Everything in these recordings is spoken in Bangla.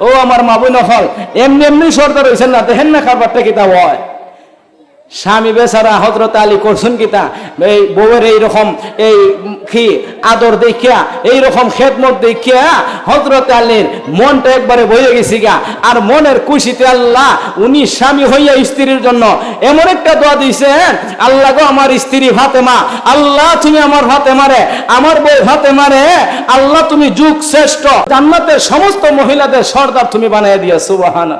ও আমার মাবুই নফল এমনি এমনি সর্দার হয়েছেন না দেখেন না খাবারটা কিতা হয়। স্বামী বেচারা হজরত আলী করছেন কিতা এই বউয়ের এইরকম এই কি আদর দেখিয়া, এইরকম খেদমত দেখিয়া হজরত আলীর মনটা একবারে বয়ে গেছি গা আর মনের খুশিতে আল্লাহ, উনি স্বামী হইয়া স্ত্রীর জন্য এমন একটা দোয়া দিয়েছেন আল্লাহ গো আমার স্ত্রী ফাতেমা, আল্লাহ তুমি আমার ফাতেমারে, আমার বউ ফাতেমারে, আল্লাহ তুমি যুগ শ্রেষ্ঠ। জান্নাতের সমস্ত মহিলাদের সর্দার তুমি বানিয়ে দিয়া সুবাহানা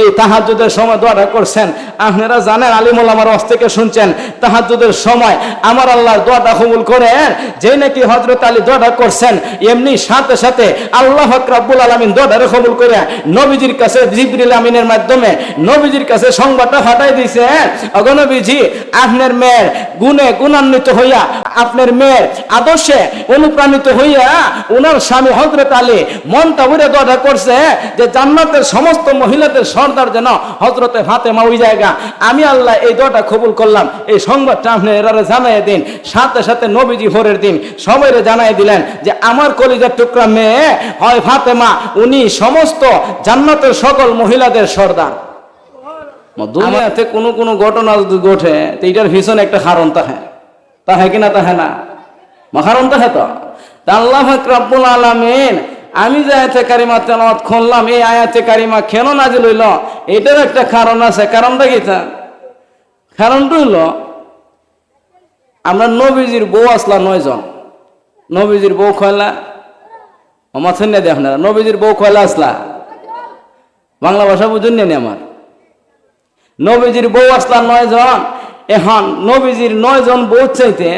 এই তাহাজুদের সময় দোয়াটা করছেন। আপনারা জানেন আলিমুল আমার ওয়াজ থেকে শুনছেন তাহাজুদের সময় আমার আল্লাহর দোয়াটা কবুল করেন। যে নাকি হজরত আলী দোয়াটা করছেন, এমনি সাথে সাথে আল্লাহ রাব্বুল আলমিন দোয়াটা কবুল করে নবীজির কাছে জিবরিল আমিনের মাধ্যমে নবীজির কাছে সংবাদটা ফাটাই দিয়েছেন। অগনবীজি আপনার মেয়ের গুণে গুণান্বিত হইয়া, আপনার মেয়ের আদর্শে অনুপ্রাণিত হইয়া উনার স্বামী হজরত আলী মনটা উড়ে দোয়াটা করছে যে জান্নাতের সমস্ত মহিলাদের সর্দার যেন হজরতে ফাতেমা ওই জায়গা। আমি আল্লাহ এই দোয়াটা কবুল করলাম। এই সংবাদটা আপনি এরারে জানাই দিন সাথে সাথে নবীজি ভোরের দিন সবাইরে জানাই দিলেন যে আমার কলিজার টুকরা মেয়ে হয় ফাতেমা উনি সমস্ত জান্নাতের সকল মহিলাদের সর্দার। দুনিয়াতে কোনো কোনো ঘটনা যদি ঘটে তো এটার ভীষণ একটা কারণ তাহে তাহে কিনা তাহে না? মা কারণ তাহে তো? আল্লাহ পাক রব্বুল আলামিন আমি যে আয়াতে কারিমা তেলাওয়াত খুললাম এই আয়াতে কারিমা কেন নাজিল হইল? এটার একটা কারণ আছে। কারণটা কি তা কারণটা হইল, আমরা নবীজির বউ আসলা নয়জন নবীজির বউ খয়লা আমার শুনে দেখ না নবীজির বউ খয়লা আসলা? বাংলা ভাষা বুঝুন নি আমার। নবীজির বউ আসলা নয় জন। এখন নবীজির নয় জন বউ চাইতে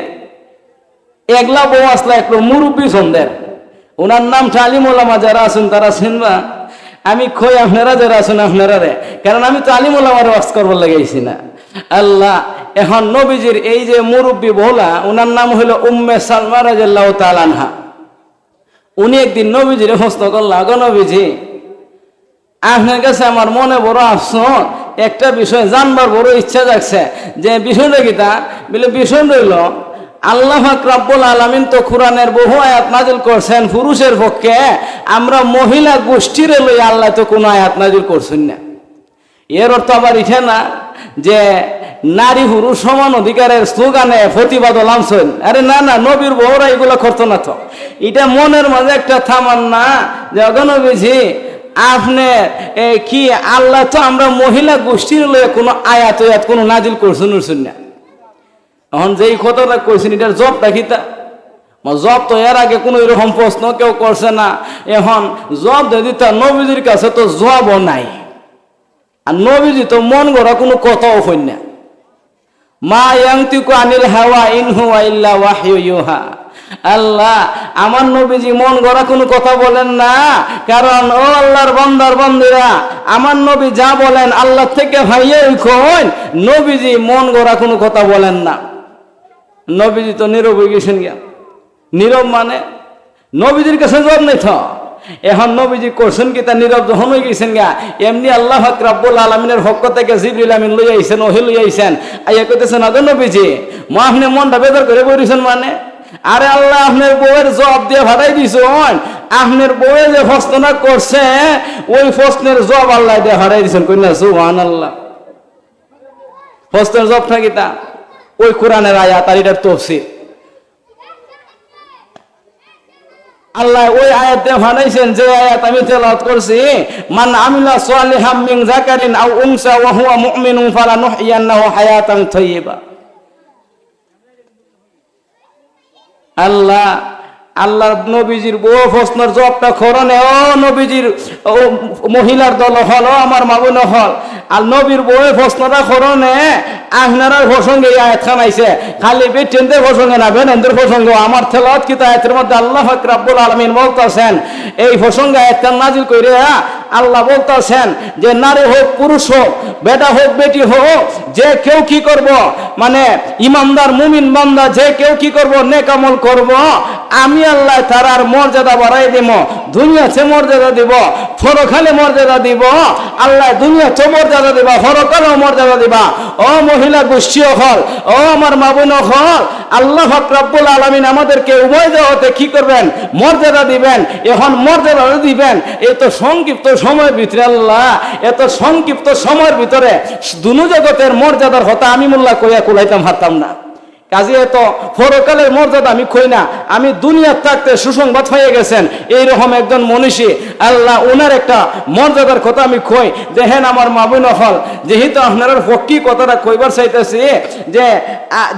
একলা বউ আসলা একটু মুরব্বী সন্দের ওনার নাম আলিমুলামা যারা আছেন তারা চিনবা আমি খই আপনারা যারা আছেন আপনারা রে? কারণ আমি তো আলিমুলামার ওয়াজ করবার লাগাইছি না। আল্লাহ, এখন নবীজির এই যে মুরব্বী বৌলা ওনার নাম হইল উম্মে সালমা রাজাল্লাহ তালানহা উনি একদিন নবীজিরে হস্ত করলা গো নবীজি, আপনার কাছে আমার মনে বড় আফসোস, একটা বিষয় জানবার বড় ইচ্ছা যাচ্ছে যে বিষয়টা কি তা? বলে, বিষয় রইল আল্লাহ রাব্বুল আলামিন তো কোরআনের বহু আয়াত নাজিল করছেন পুরুষের পক্ষে। আমরা মহিলা গোষ্ঠীর লই আল্লাহ তো কোনো আয়াত নাজিল করছেন না। এর অর্থ আবার ইঠে না যে নারী পুরুষ সমান অধিকারের স্লোগানে প্রতিবাদ লামছেন। আরে না না, নবীর বউরা এগুলো করতো না তো। এটা মনের মাঝে একটা থামান্না যে অগনবীজি আপনি কি আল্লাহ তো আমরা মহিলা গোষ্ঠীর লয়ে কোনো আয়াত কোনো নাজিল করছেন না? এখন যেই কথাটা কইছেন, এটার জবটা কি তা? জব তো এর আগে কোনো এরকম প্রশ্ন কেউ করছে না। এখন জব যদি তা নবীজির কাছে তো জবও নাই। আর নবীজি তো মন গড়া কোনো কথাও হই না। মা ইয়াংতিকু আনিল হাওয়া ইন হুয়া ইল্লা ওয়াহয়ু ইউহা। আল্লাহ, আমার নবীজি মন গড়া কোনো কথা বলেন না। কারণ ও আল্লাহর বান্দার বান্দিরা, আমার নবী যা বলেন আল্লাহ থেকে ভাইয়ে কইন, নবীজি মন গড়া কোনো কথা বলেন না। নবীজি তো নীরব হয়ে গেছেন গিয়া। নীরব মানে নবীজির কাছে জবাব নেই থ। এখন নবীজি করছেন কি তা নীরব যখন হয়ে গেছেন গা এমনি আল্লাহ হক আলমিনের পক্ষ থেকে জিবরিল আমিন লই আইছেন, ওহি লই আইছেন। আইয়া কইতেছেন, আগে নবীজি, মা আপনি মনটা বেদর করে বইছেন মানে? আরে আল্লাহ, আপনার বউয়ের জবাব দিয়ে ভাড়াই দিছেন আপনার বউয়ে যে প্রশ্নটা করছে, ওই প্রশ্নের জব আল্লাহ দিয়ে ভাড়াই দিছেন। কইনা সুহান আল্লাহ প্রশ্নের জব কি তা? ওই কোরআনের আয়াত আর এটার তফসির আল্লাহ ওই আয়াত বানাইছেন, যে আয়াত আমি তেলাওয়াত করছি, মান আমিলা সালিহাম মিন যাকারিন আও উনসা ওয়া হুয়া মুমিনুন ফালানুহইয়ান্নাহু হায়াতান তাইয়্যিবা আল্লাহ আল্লাহর নবীজির বউ প্রশ্নর জবটা খরণে ও নবীজির, ও মহিলার দল হল, আমার মাবুন হল। আর নবীর বউয়ে প্রশ্নটা খরণে আহনারার প্রসঙ্গে আয়াত খানাইছে খালি বেটেনদের প্রসঙ্গে না, বেনেন্দ্র প্রসঙ্গ। আমার থেলত কিতা আয়াতের মধ্যে আল্লাহ রাব্বুল আলমিন বলতেছেন, এই প্রসঙ্গে আয়াতটা নাজিল করে আল্লাহ বলতেছেন যে নারী হোক, পুরুষ হোক, বেটা হোক, বেটি হোক, যে কেউ কি করব? মানে ইমানদার, মুমিন বান্দা যে কেউ কি করব? নেকামল করব। আমি আল্লাহ তার আর মর্যাদা বাড়াই দিব। দুনিয়াতে মর্যাদা দিব ফরখালে মর্যাদা দিব, আল্লাহ দুনিয়াতে মর্যাদা দিবা ফরকালেও মর্যাদা দিবা। ও মহিলা গোষ্ঠী হল ও আমার মাবুন হল আল্লাহ রব্বুল আলমিন আমাদেরকে উভয় দেওয়াতে কি করবেন? মর্যাদা দিবেন। এখন মর্যাদা দিবেন এত সংক্ষিপ্ত সময়ের ভিতরে আল্লাহ এত সংক্ষিপ্ত সময়ের ভিতরে দুনু জগতের মর্যাদার কথা আমি মোল্লা কইয়া কুলাইতাম, হারতাম না। কাজে এত পরকালের মর্যাদা আমি কই না। আমি দুনিয়ার থাকতে সুসংবাদ হয়ে গেছেন। এইরকম একজন মনীষী, আল্লাহ ওনার একটা মর্যাদার কথা আমি কই। দেখেন আমার মাবুন হল যেহেতু আপনার পক্ষী কথাটা কইবার চাইতেছি, যে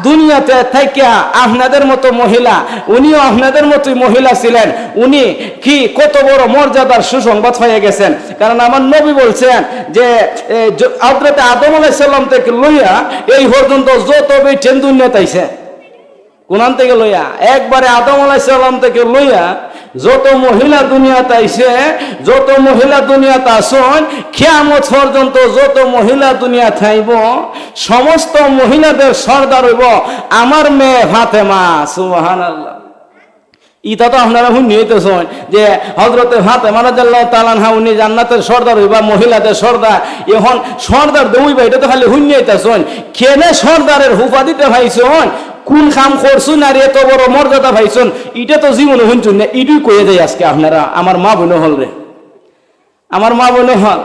দুনিয়াতে থাকিয়া আপনাদের মতো মহিলা, উনিও আপনাদের মতোই মহিলা ছিলেন। উনি কি কত বড় মর্যাদার সুসংবাদ হয়ে গেছেন। কারণ আমার নবী বলছেন যে হজরতে আদম আলাইসাল্লাম থেকে লইয়া এই পর্যন্ত যত বেটেন দুনিয়াতে আইছে। কোনান থেকে লইয়া, একবারে আদম আলাইসাল্লাম থেকে লইয়া, যত মহিলা দুনিয়াতে আইছে, যত মহিলা দুনিয়াতে আসন খেয়ামত পর্যন্ত যত মহিলা দুনিয়া থাইব, সমস্ত মহিলাদের সর্দার হইব আমার মেয়ে ফাতেমা সুবাহান আল্লাহ ইটা তো আপনারা শুনি হইতেছেন যে হজরতে ফাতে মারাজাল্লাহ তালানহা উনি জান্নাতের সর্দার হইবা, মহিলাদের সর্দার। এখন সর্দার দৌইবা এটা তো খালি শুনি হইতেছেন। কেনে সর্দারের হুফা দিতে ভাইছন? কোন কাম করছুন আর এত বড় মর্যাদা ভাইছন এটা তো জীবনে শুনছুন না ইটুই কয়ে দেয় আজকে আপনারা, আমার মা বোন হল রে। আমার মা বোন হল।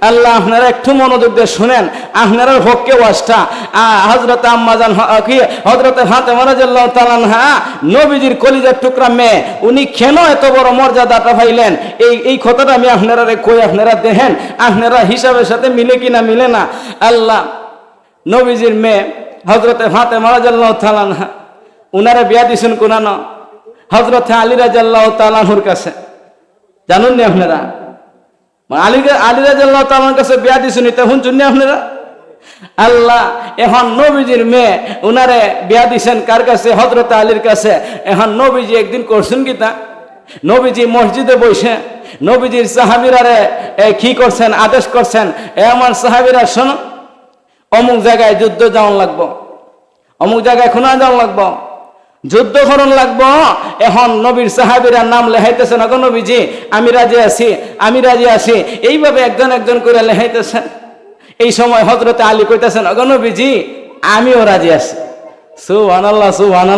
আল্লাহ আপনারা একটু মনোযোগ দিয়ে শুনেন, আপনারা হককে ওয়াজটা। হজরত আম্মাজান হ- কি হজরত হাতে মারাজাল্লাহ তালানহা নবীজির কলিজার টুকরা মেয়ে, উনি কেন এত বড় মর্যাদাটা পাইলেন? এই এই কথাটা আমি আপনারা কই আপনারা দেখেন, আপনারা হিসাবের সাথে মিলে কিনা মিলে না? আল্লাহ নবীজির মেয়ে হজরতে ফাতে মারাজাল্লাহ তালানহা উনারে বিয়া দিছেন কোনানো। হজরতে আলী রাজাল্লাহ তালানহুর কাছে। জানুন নি আপনারা? আলী আলী রাজাল্লাহ কাছে বিয়া দিছেন এটা শুনছেন নি আপনারা? আল্লাহ, এখন নবীজির মেয়ে উনারে বিয়া দিছেন কার কাছে? হজরত আলীর কাছে। এখন নবীজি একদিন করছেন কি নবীজি মসজিদে বসে, নবীজির সাহাবিরারে কি করছেন? আদেশ করছেন। এ আমার সাহাবিরা শোনো অমুক জায়গায় যুদ্ধ যাওয়ান লাগবো। অমুক জায়গায় খুনা যাওয়ান লাগবো। যুদ্ধ করণ লাগবো। এখন নবীর সাহাবিরা নাম লেহাইতেছে না নবীজি? আমি রাজি আছি, আমি রাজি আছি। এইভাবে একজন একজন করে লেহাইতেছেন এই সময় হজরতে আলী কইতেছেন অগ নবীজি, আমিও রাজি আছি। সুহান আল্লাহ সুহান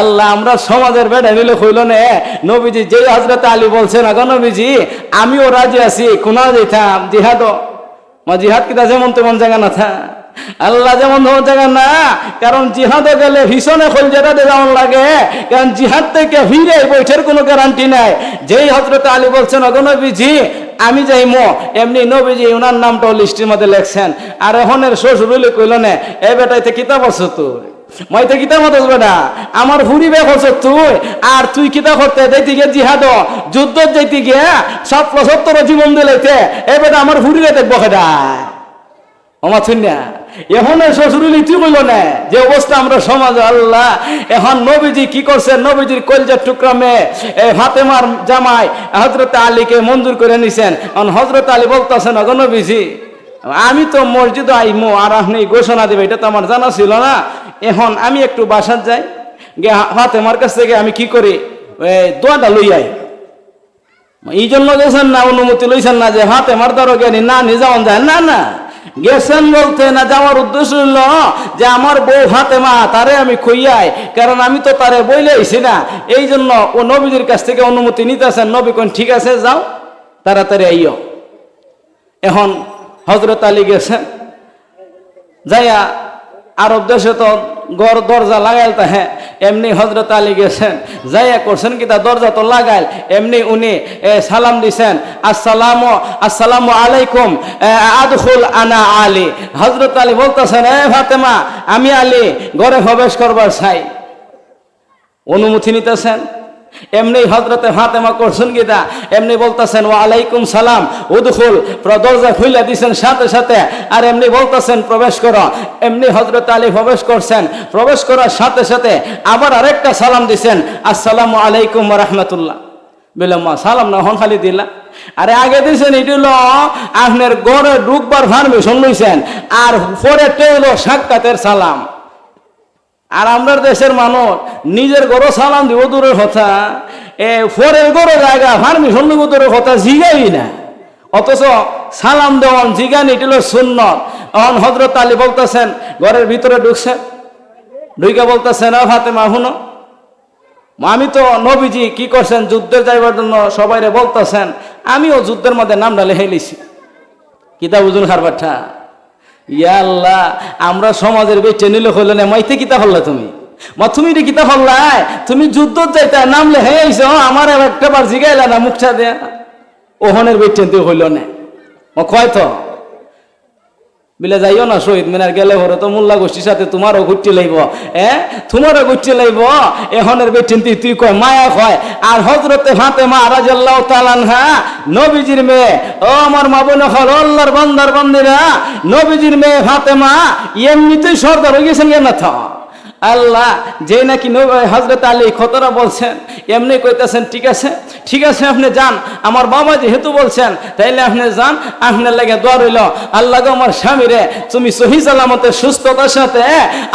আল্লাহ, আমরা সমাজের বেড়া নিলে হইল নে। নবীজি, যে হজরতে আলী বলছেন অগ নবীজি, আমিও রাজি আছি কোনা যেতাম জিহাদ মা, জিহাদ কিতা যেমন তেমন জায়গা না থা আল্লাহ যেমন তেমন জায়গা না, কারণ জিহাদে গেলে ভীষণে খোলজাটাতে যেমন লাগে, কারণ জিহাদ থেকে ফিরে বৈঠের কোনো গ্যারান্টি নাই। যেই হজরত আলী বলছেন অগনবীজি আমি যাই মো এমনি নবীজি ওনার নামটাও লিস্টের মধ্যে লেখছেন। আর এখনের শ্বশুর বলে কইল নে, এ বেটাইতে কিতাব আছো তুই? মাইতে কিতা মত বেটা? আমার ভুরি বে করছ তুই? আর তুই কিতা করতে যাইতে গিয়ে জিহাদ যুদ্ধ যাইতে গিয়ে সাত সত্তর জীবন দিলাইতে, এ বেটা আমার ভুরি রে দেখব সেটা আমার শুনিয়া এখন শ্বশুরলি তুই কইল না। যে অবস্থা আমরা সমাজ, আল্লাহ। এখন নবীজি কি করছে? নবীজির কলজার টুকরা মেয়ে ফাতেমার জামাই হজরত আলীকে মঞ্জুর করে নিছেন। এখন হজরত আলী বলতেছেন, অগ নবীজি, আমি তো মসজিদ আইমো, আর আপনি ঘোষণা দেবে এটা তো আমার জানা ছিল না। এখন আমি একটু বাসার যাই গে ফাতেমার কাছ থেকে আমি কি করি? দোয়াটা লই আই। এই জন্য গেছেন না, অনুমতি লইছেন না যে হাতে মার দ্বারা জ্ঞানী না নিজামন যায়। না না। গেছেন বলতে, না যাওয়ার উদ্দেশ্য হইল, যে আমার বউ হাতে মা তারে আমি খুইয়াই, কারণ আমি তো তারে বইলে আইছি না। এই জন্য ও নবীদের কাছ থেকে অনুমতি নিতেছেন নবী কোন ঠিক আছে, যাও, তাড়াতাড়ি আইও। এখন হজরত আলী গেছেন, যাইয়া আরব দেশে তো গড় দরজা লাগাইল তা হ্যাঁ এমনি হজরত আলী গেছেন, যাইয়া করছেন কি তা, দরজা তো লাগাইল, এমনি উনি সালাম দিছেন, আসসালাম আসসালাম আলাইকুম আদুল আনা আলী। হজরত আলী বলতেছেন, এ, ফাতেমা, আমি আলী, ঘরে প্রবেশ করবার চাই। অনুমতি নিতেছেন এমনি হজরতে ফাতেমা করছেন গীতা এমনি বলতেছেন ও আলাইকুম সালাম, উদখুল। দরজা খুইলা দিছেন সাথে সাথে। আর এমনি বলতেছেন, প্রবেশ করো। এমনি হজরত আলী প্রবেশ করছেন। প্রবেশ করার সাথে সাথে আবার আরেকটা সালাম দিছেন, আসসালামু আলাইকুম রহমতুল্লাহ। বিলম্মা সালাম না, হন খালি দিলা। আরে আগে দিছেন, এটি হলো আপনার গড়ে ঢুকবার পারমিশন লইছেন, আর পরে হলো সাক্ষাতের সালাম। আর আমরা দেশের মানুষ, নিজের গরো সালাম দিব দূরের কথা, এ ফরের গরো জায়গা, পারমিশন দিব দূরের কথা জিগাই না। অথচ সালাম দেওয়ান জিগানি, এটি হলো এখন হজরত আলী বলতেছেন, ঘরের ভিতরে ঢুকছে। ঢুকে বলতেছেন "আ ফাতেমা হুনো আমি তো নবীজি, কি করছেন? যুদ্ধের যাইবার জন্য সবাইরে বলতেছেন, আমিও যুদ্ধের মধ্যে নাম ডালে হেলিছি কিতা বুঝুন খারবারটা। ইয়া আল্লাহ আমরা সমাজের বেঁচে নিলে হইল না, মাইতে কিতা হল্লা তুমি? মা, তুমি রে কিতা হল্লাই তুমি যুদ্ধ চাইতে নামলে হে আইছো আমার একটা বার জিগাইলা না মুখটা দেয়া। ওহনের বেঁচে হইল না। ও কয় তো? বিলে যাইও না শহীদ মিনার গেলে ভরে তো মোল্লা গোষ্ঠীর সাথে তোমারও ঘুরতে লাইব এ? তোমারও ঘুরতে লাইব এখনের বেটিন তুই তুই কয়, মায়া কয়। আর হজরতে ফাতে মা রাজাল্লাহ তালান হ্যাঁ নবীজির মেয়ে। ও আমার মা বোন হল অল্লার বান্দার বান্দিরা, নবীজির মেয়ে ফাতে মা এমনিতেই সর্দার হয়ে গেছেন কেন? থা। আল্লাহ, যে নাকি হজরত আলী খতরা বলছেন, এমনি কইতেছেন, ঠিক আছে ঠিক আছে, আপনি যান, আমার বাবা যেহেতু বলছেন, তাইলে আপনি যান, আপনার লাগে দোয়া রইল। আল্লাহ গো আমার স্বামীরে, তুমি সহি সালামতের সুস্থতার সাথে,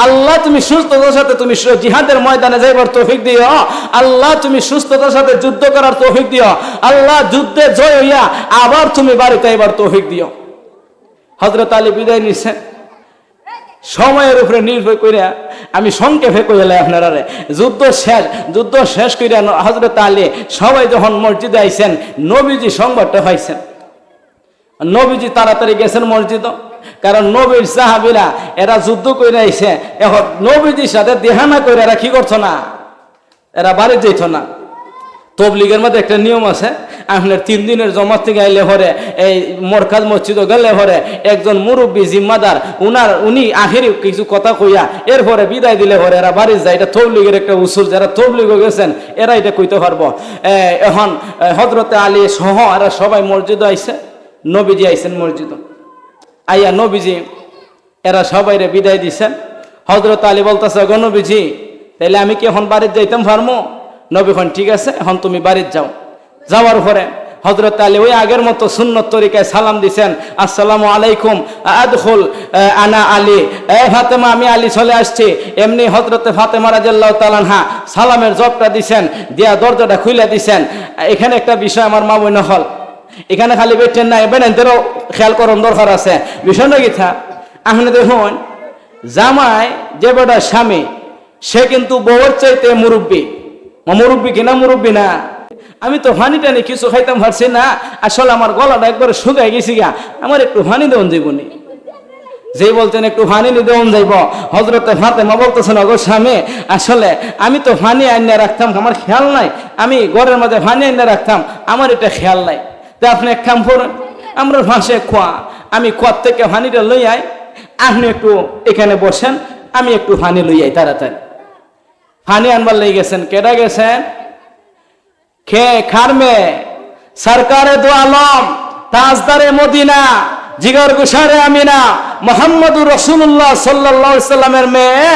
আল্লাহ তুমি সুস্থতার সাথে তুমি জিহাদের ময়দানে যাইবার তৌফিক দিও। আল্লাহ তুমি সুস্থতার সাথে যুদ্ধ করার তৌফিক দিও। আল্লাহ যুদ্ধে জয় হইয়া আবার তুমি বাড়িতে এবার তৌফিক দিও। হজরত আলী বিদায় নিছেন। সময়ের উপরে নির্ভর করিয়া আমি সংক্ষেপে কইলে আপনারা যুদ্ধ শেষ যুদ্ধ শেষ করিয়া হজরত আলী সবাই যখন মসজিদে আইছেন, নবীজি সংবাদটা পাইছেন। নবীজি তাড়াতাড়ি গেছেন মসজিদ, কারণ নবীর সাহাবিরা এরা যুদ্ধ করে আইছে, এখন নবীজির সাথে দেহানা করে এরা কি করছ না? এরা বাড়ি যেত না। তবলিগের মধ্যে একটা নিয়ম আছে, আপনার তিন দিনের জমা থেকে আইলে হরে এই মরকাজ মসজিদ গেলে হরে একজন মুরব্বী জিম্মাদার, উনার, উনি আখেরি কিছু কথা কইয়া এরপরে বিদায় দিলে হরে এরা বাড়ি যায়। এটা তবলিগের একটা উসুল, যারা তবলিগ গেছেন, এরা এটা কইতে পারব। এখন হজরতে আলী সহ এরা সবাই মসজিদ আইছে, নবীজি আইছেন মসজিদ। আইয়া নবীজি, এরা সবাইরে বিদায় দিছেন। হজরত আলী বলতেছে, গো নবীজি, তাইলে আমি কি এখন বাড়িতে যাইতাম পারমো নবী খন ঠিক আছে এখন তুমি বাড়িতে যাও। যাওয়ার পরে হজরত আলী ওই আগের মতো সুন্নত তরিকায় সালাম দিছেন আসসালামু আলাইকুম আদখুল আহ, আনা আলী এ ফাতেমা আমি আলী চলে আসছি। এমনি হজরতে ফাতেমা রাজাল্লাহ তালানহা সালামের জবটা দিছেন দিয়া দরজাটা খুলে দিছেন। এখানে একটা বিষয় আমার মা বই হল এখানে খালি বেটেন নাই বেনেনদেরও খেয়াল করন দরকার আছে। বিষয়টা কি থা আপনি দেখুন জামাই যে বেটা স্বামী সে কিন্তু বউর চাইতে মুরব্বী। মুরব্বী কিনা মুরব্বী না আমি তো হানি টানি কিছু খাইতাম পারছি না, আসলে আমার গলাটা একবারে শুকাই গেছি গা। আমার একটু হানি দেওয়ান যাইবনি যে বলতেন, একটু ফানি দেওয়ান যাইব। হজরতে ফাতেমা বলতেছেন অগর স্বামী, আসলে আমি তো ফানি আইনে রাখতাম, আমার খেয়াল নাই। আমি ঘরের মধ্যে ফানি আইনে রাখতাম, আমার এটা খেয়াল নাই। তা আপনি এক কাম করেন, আমরা ভাসে খোয়া। আমি খোয়ার থেকে ফানিটা লই আই। আপনি একটু এখানে বসেন, আমি একটু ফানি লই আই তাড়াতাড়ি। ফানি আনবার লেগে গেছেন। কেডা গেছেন? খে, খারমে। সরকারে দো আলম, তাজদারে মদিনা, জিগর গুসারে আমিনা, মোহাম্মদুর রসুল্লাহ সাল্লাহ সাল্লামের মেয়ে।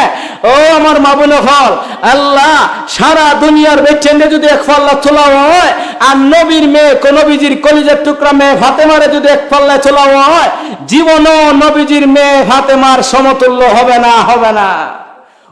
ও আমার মাবুল হল আল্লাহ, সারা দুনিয়ার বেচেন্ডে যদি এক পাল্লা তোলা হয়, আর নবীর মেয়ে নবীজির কলিজার টুকরা মেয়ে ফাতেমারে যদি এক পাল্লা তোলা হয়, জীবনও নবীজির মেয়ে ফাতেমার সমতুল্য হবে না হবে না।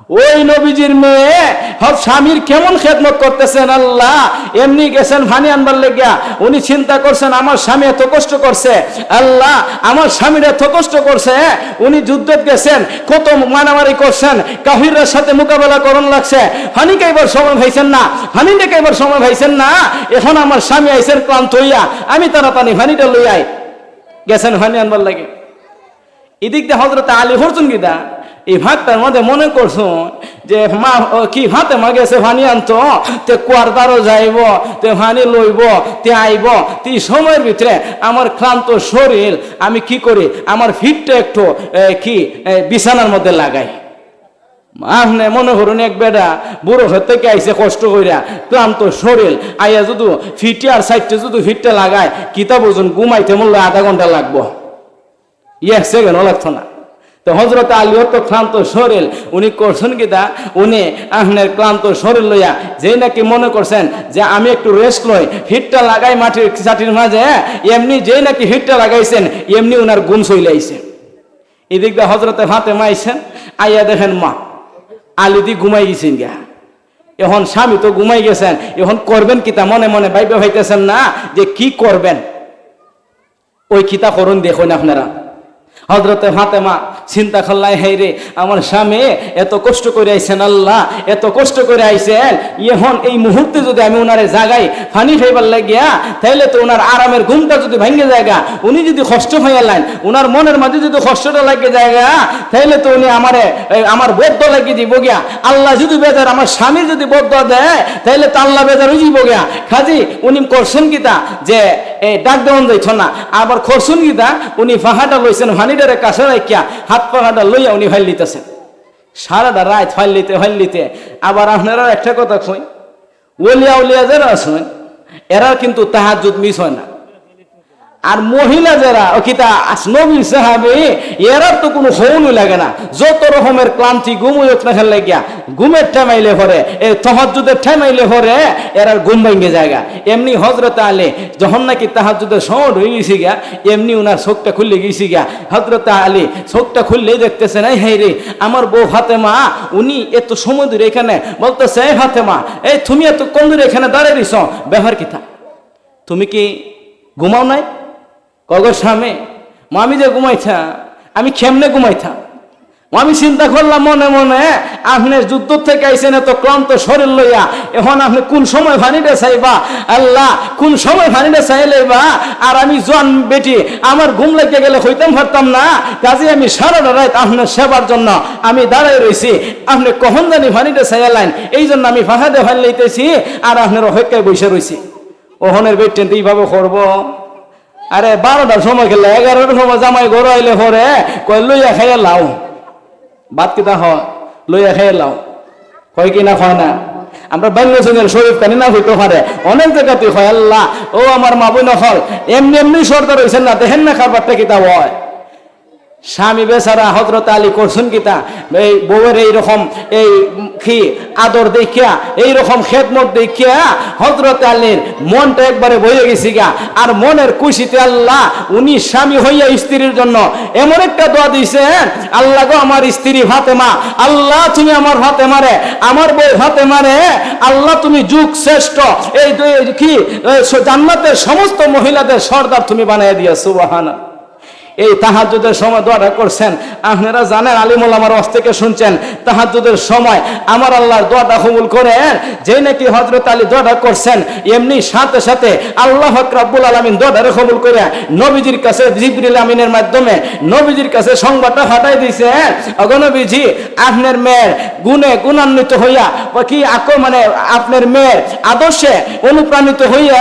ওই নবীজির মেয়ে হব স্বামীর কেমন খেদমত করতেছেন আল্লাহ? এমনি গেছেন ভানি আনবার লেগিয়া। উনি চিন্তা করছেন, আমার স্বামী এত কষ্ট করছে। আল্লাহ, আমার স্বামীর এত কষ্ট করছে। উনি যুদ্ধ গেছেন, কত মারামারি করছেন কাহিরের সাথে মোকাবেলা করন লাগছে। হানি কাইবার সময় ভাইছেন না। হানি কাইবার সময় ভাইছেন না। এখন আমার স্বামী আইসেন ক্লান্ত হইয়া। আমি তাড়াতাড়ি হানিটা লই আই। গেছেন হানি আনবার লাগে। এদিক দিয়ে হজরত আলী হরচুন গিদা এই ভাতটার মধ্যে মনে করছ যে মা কি ভাতে মা গেছে ভানি আনতো তে কুয়ার দ্বারও যাইব, তে ভানি লইব, তে আইব, তে সময়ের ভিতরে আমার ক্লান্ত শরীর, আমি কি করি? আমার ফিটটা একটু কি বিছানার মধ্যে লাগাই। আপনি মনে করুন এক বেটা বুড়ো হতে থেকে আইসে কষ্ট কইরা ক্লান্ত শরীর, আইয়া যদি ফিটে আর সাইডটা যদি ফিটটা লাগায় কিতাব ওজন ঘুমাইতে মূল্য আধা ঘণ্টা লাগবো। এক সেকেন্ডও লাগতো না। তো হজরত আলী তো ক্লান্ত শরীর, উনি করছেন কি তা? উনি আপনার ক্লান্ত শরীর লইয়া যে নাকি মনে করছেন যে আমি একটু রেস্ট লই, হিটটা লাগাই মাটির চাটির মাঝে এমনি যেই নাকি হিটটা লাগাইছেন, এমনি উনার গুম চলে আইছে। এদিক দিয়ে হজরতে ভাতে মাইছেন আইয়া দেখেন মা, আলি দি ঘুমাই গেছেন গা এখন স্বামী তো ঘুমাই গেছেন, এখন করবেন কিতা মনে মনে ভাইবে হইতেছেন না যে কি করবেন? ওই কিতা করুন দেখুন আপনারা। হজরতে ফাতেমা চিন্তা করলাই, হেই রে, আমার স্বামী এত কষ্ট করে আইছেন আল্লাহ, এত কষ্ট করে আইছেন। এখন এই মুহূর্তে যদি আমি ওনারে জাগাই, ফানি খাইবার লাগিয়া, তাইলে তো ওনার আরামের ঘুমটা যদি ভাঙ্গে জায়গা। উনি যদি কষ্ট হয়ে লাইন ওনার মনের মাঝে যদি কষ্টটা লাগে জায়গা, তাইলে তো উনি আমারে আমার বদ্ধ লাগিয়ে দিব গিয়া। আল্লাহ যদি বেজার, আমার স্বামী যদি বদ্ধ দেয়, তাইলে তো আল্লাহ বেজার যাব গিয়া। খাজি, উনি করছেন কিতা? যে এই ডাক দেওয়ান যাইছ না। আবার খরসুন গীতা, উনি ফাহাটা লইছেন ভানিডারে কাছে রাখিয়া হাত পাহাটা লইয়া উনি ফাইল নিতেছেন সারাটা রাত ফাইল নিতে ফাইল নিতে আবার আপনারা একটা কথা কই, ওলিয়া উলিয়া যারা আছেন এরা কিন্তু তাহাজুদ মিস হয় না। আর মহিলা যারা, ও কিতা নবী সাহাবি, এরা তো কোনো হৌনই লাগে না। যত রকমের ক্লান্তি ঘুম হোক না খেলে গিয়া ঘুমের ঠেমাইলে ভরে এই তহজুদের ঠেমাইলে ভরে এরা ঘুম ভেঙে জায়গা এমনি হজরত আলী যখন নাকি তাহাজুদের সময় হয়ে গেছি গিয়া এমনি ওনার চোখটা খুললে গেছি গিয়া হজরত আলী চোখটা খুললেই দেখতেছে না হেই রে, আমার বউ ফাতেমা, উনি এত সময় ধরে এখানে, বলতেছে ফাতেমা, এই তুমি এত কম দূরে এখানে দাঁড়িয়ে দিছ ব্যবহার কিতা তুমি কি ঘুমাও নাই? কগর স্বামী আমি যে ঘুমাইছা, আমি কেমনে ঘুমাইছা আমি চিন্তা করলাম মনে মনে আপনি যুদ্ধ থেকে আইসেন এত ক্লান্ত শরীর লইয়া, এখন আপনি কোন সময় ভানিটা চাইবা আল্লাহ, কোন সময় ভানিটা চাইলেবা আর আমি জোয়ান বেটি, আমার ঘুম লেগে গেলে হইতাম পারতাম না? কাজে আমি সারা রাত আপনার সেবার জন্য আমি দাঁড়াই রয়েছি আপনি কখন জানি ভানিটা চাইলেন এই জন্য আমি ফাঁকাতে ভান লইতেছি, আর আপনার অপেক্ষায় বসে রয়েছি ওহনের বেটেন এইভাবে করব? আরে বারোটার সময় খেলে, এগারোটার সময় জামাই ঘর আইলে পরে কয়, লইয়া খাইয়া লাও। বাদ কিতা হয়? লইয়া খাইয়া লাও। কয় কি না হয় না? আমরা বাল্য সঙ্গের শরীফ কানি না হইতে পারে। অনেক জায়গাতে হয়, আল্লাহ, ও আমার মা বোন এমনি এমনি সরকার হয়েছেন না, দেখেন না খাবারটা কিতা হয়। স্বামী বেচারা হজরত আলী করছেন কিতা এই বউয়ের এইরকম এই কি আদর দেখিয়া, এইরকম খেদমত দেখিয়া হজরত আলীর মনটা একবারে বয়ে গেছি গা। আর মনের খুশিতে আল্লাহ, উনি স্বামী হইয়া স্ত্রীর জন্য এমন একটা দোয়া দিয়েছেন আল্লাহ গো, আমার স্ত্রী ফাতেমা, আল্লাহ তুমি আমার ফাতেমারে, আমার বউ ফাতেমারে, আল্লাহ তুমি যুগ শ্রেষ্ঠ। এই কি জান্নাতের সমস্ত মহিলাদের সর্দার তুমি বানিয়ে দিয়া সুবাহানা এই তাহাজুদের সময় দোয়াটা করছেন। আপনারা জানেন আলিমুল আমার ওয়াজ থেকে শুনছেন তাহাজুদের সময় আমার আল্লাহর দোয়াটা কবুল করেন। যে নাকি হজরত আলী দোয়াটা করছেন, এমনি সাথে সাথে আল্লাহ রাব্বুল আলমিন দোয়াটারে কবুল করে নবীজির কাছে জিবরিল আমিনের মাধ্যমে নবীজির কাছে সংবাদটা ফাটাই দিয়েছেন অগনবীজি আপনার মেয়ের গুণে গুণান্বিত হইয়া কি আকো মানে আপনার মেয়ের আদর্শে অনুপ্রাণিত হইয়া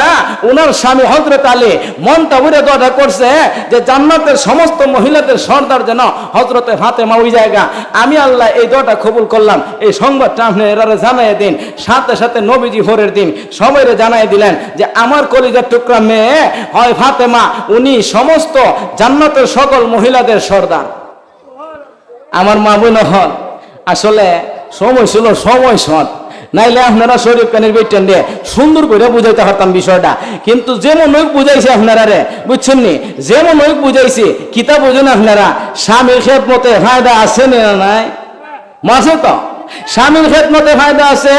ওনার স্বামী হজরত আলী মনটা উড়ে দোয়াটা করছে যে জান্নাতের সমস্ত মহিলাদের সর্দার যেন হজরতে ফাতেমা ওই জায়গা। আমি আল্লাহ এই দোয়াটা কবুল করলাম। এই সংবাদটা আপনি এরারে জানাই দিন, সাথে সাথে নবীজি ভোরের দিন সবাইরে জানাই দিলেন যে, আমার কলিজার টুকরা মেয়ে হয় ফাতেমা, উনি সমস্ত জান্নাতের সকল মহিলাদের সর্দার। আমার মা বোন হন, আসলে সময় ছিল সময় সৎ। নাইলে আপনারা শরীফ কানের বেটেন দিয়ে সুন্দর করে বুঝাইতে পারতাম বিষয়টা। কিন্তু যেমন ওই বুঝাইছে আপনারা রে বুঝছেন নি? যেমন ওই বুঝাইছে কিতা বুঝেন আপনারা, স্বামীর খেপ মতে ফায়দা আছে না নাই? মাসে তো। স্বামীর খেদমতে ফায়দা আছে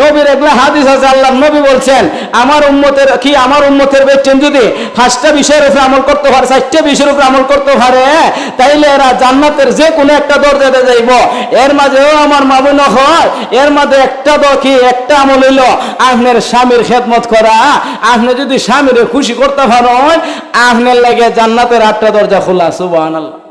নবীর এগুলা হাদিস আছে, আল্লাহ নবী বলছেন, আমার উম্মতের কি, আমার উম্মতের বেচছেন যদি পাঁচটা বিষয়ের উপরে আমল করতে পারে, চারটে বিষয়ের উপরে আমল করতে পারে তাইলে এরা জান্নাতের যে কোনো একটা দরজাতে যাইব। এর মাঝেও আমার মামুন হয়, এর মাঝে একটা কি, একটা আমল হইল আপনার স্বামীর খেদমত করা। আপনি যদি স্বামীর খুশি করতে পারেন আপনার লাগে জান্নাতের আটটা দরজা খোলা, সুবহানাল্লাহ।